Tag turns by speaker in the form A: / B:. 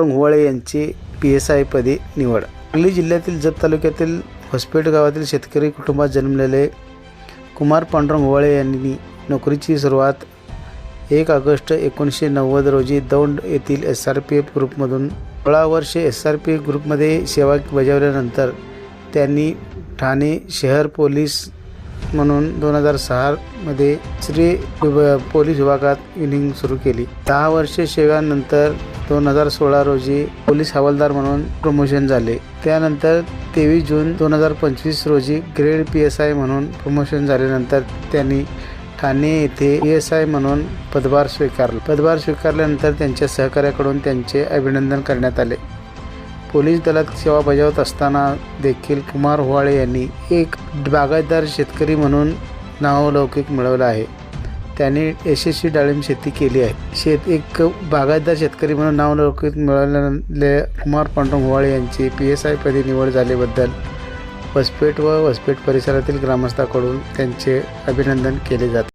A: हुवाळे यांची P S आयपदी निवड. सांगली जिल्ह्यातील जत तालुक्यातील होसपेठ गावातील शेतकरी कुटुंबात जन्मलेले कुमार पांडुरंग हुवाळे यांनी नोकरीची सुरुवात एक ऑगस्ट एकोणीसशे नव्वद रोजी दौंड येथील एस आर पी एफ ग्रुपमधून सोळा वर्षे एस आर पी एफ ग्रुपमध्ये सेवा बजावल्यानंतर त्यांनी ठाणे शहर पोलीस म्हणून दोन हजार सहामध्ये श्री पोलीस विभागात इनिंग सुरू केली. दहा वर्षे सेवानंतर दोन हजार सोळा रोजी पोलीस हवालदार म्हणून प्रमोशन झाले. त्यानंतर तेवीस जून दोन हजार पंचवीस रोजी ग्रेड पी एस आय म्हणून प्रमोशन झाल्यानंतर त्यांनी ठाणे येथे पी एस आय म्हणून पदभार स्वीकारला. पदभार स्वीकारल्यानंतर त्यांच्या सहकार्याकडून त्यांचे अभिनंदन करण्यात आले. पोलीस दलात सेवा बजावत असताना देखील कुमार हुवाळे यांनी एक बागायतदार शेतकरी म्हणून नावलौकिक मिळवलं आहे. त्यांनी यशस्वी डाळिंब शेती केली आहे. शेत एक बागायतदार शेतकरी म्हणून नावलौकिक मिळवलेले कुमार पांडुरंग हुवाळे यांची पी एस आय पदी निवड झाल्याबद्दल वसपेठ व वसपेठ परिसरातील ग्रामस्थाकडून त्यांचे अभिनंदन केले जाते.